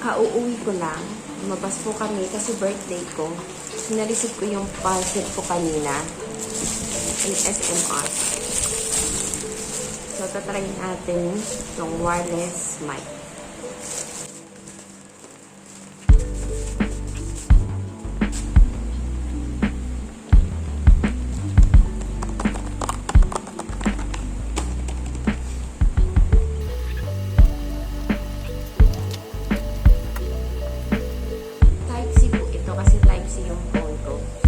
Kauuwi ko lang. Lumabas po kami kasi birthday ko. So, ko yung parcel ko kanina. In SMR. So, tatry natin itong wireless mic. Kasi yung phone ko.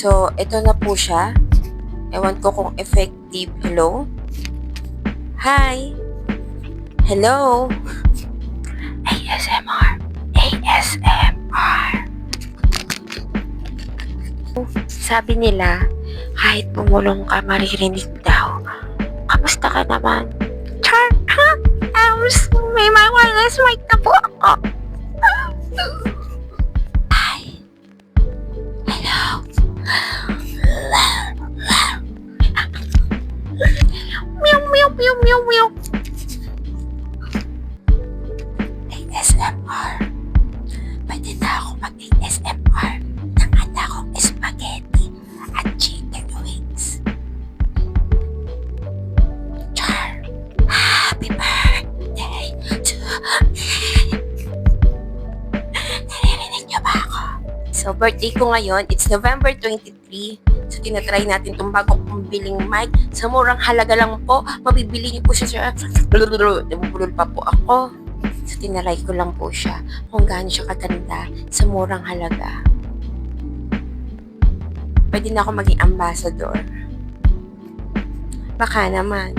So, ito na po siya. Ewan ko kung effective. Hello? Hi? Hello? ASMR. ASMR. Sabi nila, kahit bumulong ka, maririnig daw. Kamusta ka naman? Char, ha? Um, may my wireless mic na po ako. meow, meow. ASMR. Pwede na ako mag-ASMR ng anak kong spaghetti at chicken wings. Char, happy birthday to me. Naririnig niyo ba ako? So, birthday ko ngayon, it's November 23. So, tinatry natin itong bagong pambiling mic. Sa murang halaga lang po, mabibili niyo po siya sa... Nabubulol pa po ako. So, tinaray ko lang po siya kung gaano siya kaganda sa murang halaga. Pwede na ako maging ambassador. Baka naman.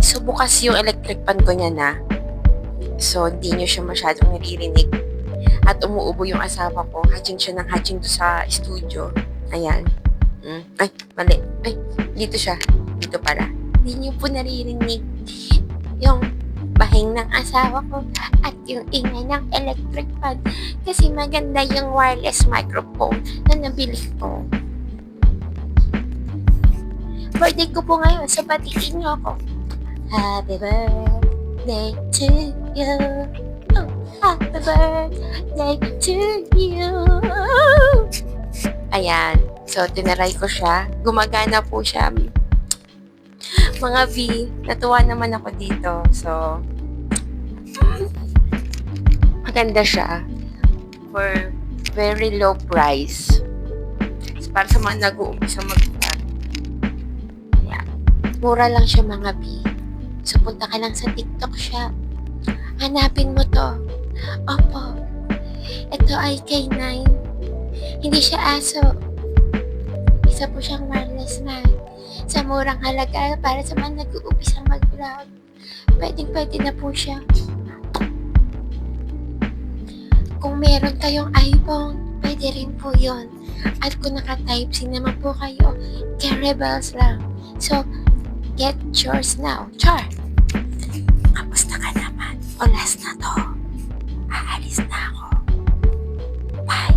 So, bukas yung electric pan ko niya na. So, hindi nyo siya masyadong naririnig. At umuubo yung asawa ko. Hatching siya ng hatching do sa studio. Ayan. Mm. Ay, mali. Ay, dito siya. Dito pala. Hindi nyo po naririnig yung bahing ng asawa ko at yung ingay ng electric fan kasi maganda yung wireless microphone na nabili ko. Birthday ko po ngayon, so batiin niyo ako. Happy birthday to you. Happy birthday to you. Ayan. So, tinaray ko siya. Gumagana po siya. Mga V, natuwa naman ako dito. So, maganda siya. For very low price. So, para sa mga nag-uumpisa. Ayan. Mura lang siya mga B. So, punta ka lang sa TikTok siya. Hanapin mo to. Opo. Ito ay K9. Hindi siya aso. Isa po siyang wireless mic. Sa murang halaga para sa mga nag-uumpisa mag-vlog. Pwedeng pwede na po siya. Kung meron kayong iPhone, pwede rin po yon. At kung naka-type C naman po kayo, Rebels lang. So, get yours now. Char! Oras na to. Aalis na ako. Bye.